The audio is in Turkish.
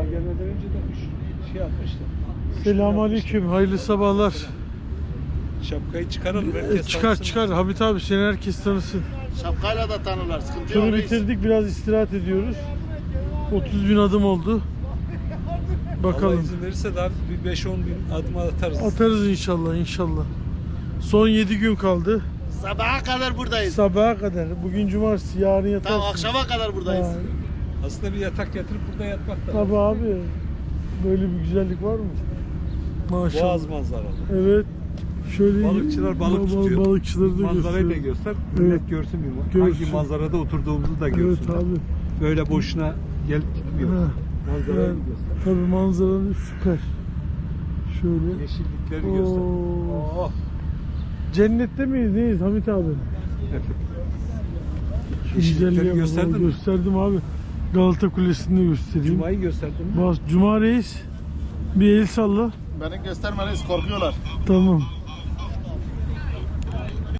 Daha gelmeden önce de üç şey atmıştım. Selamünaleyküm. Hayırlı sabahlar. Şapkayı çıkaralım. Herkes çıkar tanısın. çıkar. Hamit abi seni herkes tanısın. Şapkayla da tanırlar. Sıkıntı yok. Turu reis. bitirdik. Biraz istirahat ediyoruz. 30 bin adım oldu. Allah Bakalım. izin verirse daha bir 5-10 bin adım atarız. Atarız inşallah inşallah. Son 7 gün kaldı. Sabaha kadar buradayız. Sabaha kadar. Bugün cumartesi, yarın yatarsın. Tamam akşama kadar buradayız. Ha, Aslında bir yatak getirip burada yatmak da. Tabii abi. Böyle bir güzellik var mı? Maşallah. Boğaz manzaralı. Evet. Şöyle Balıkçılar balık Bal- tutuyor. Balıkçıları da Manzarayı da gösteriyor. göster. Evet. Millet görsün bir Görsün. hangi manzarada oturduğumuzu da Evet görsün. abi. Böyle boşuna gelip gitmiyor. Ha, Manzarayı evet. göster. Tabii manzaranın süper. Şöyle. Yeşillikleri göster. Oo. Oh. Cennette miyiz? Neyiz Hamit abi? Evet. Yeşillikleri güzelliğe bak. gösterdin mi? Gösterdim abi. Galata Kulesi'ni göstereyim. Cuma'yı gösterdin mi? Bas, Cuma reis. Bir el salla. Beni gösterme reis korkuyorlar. Tamam.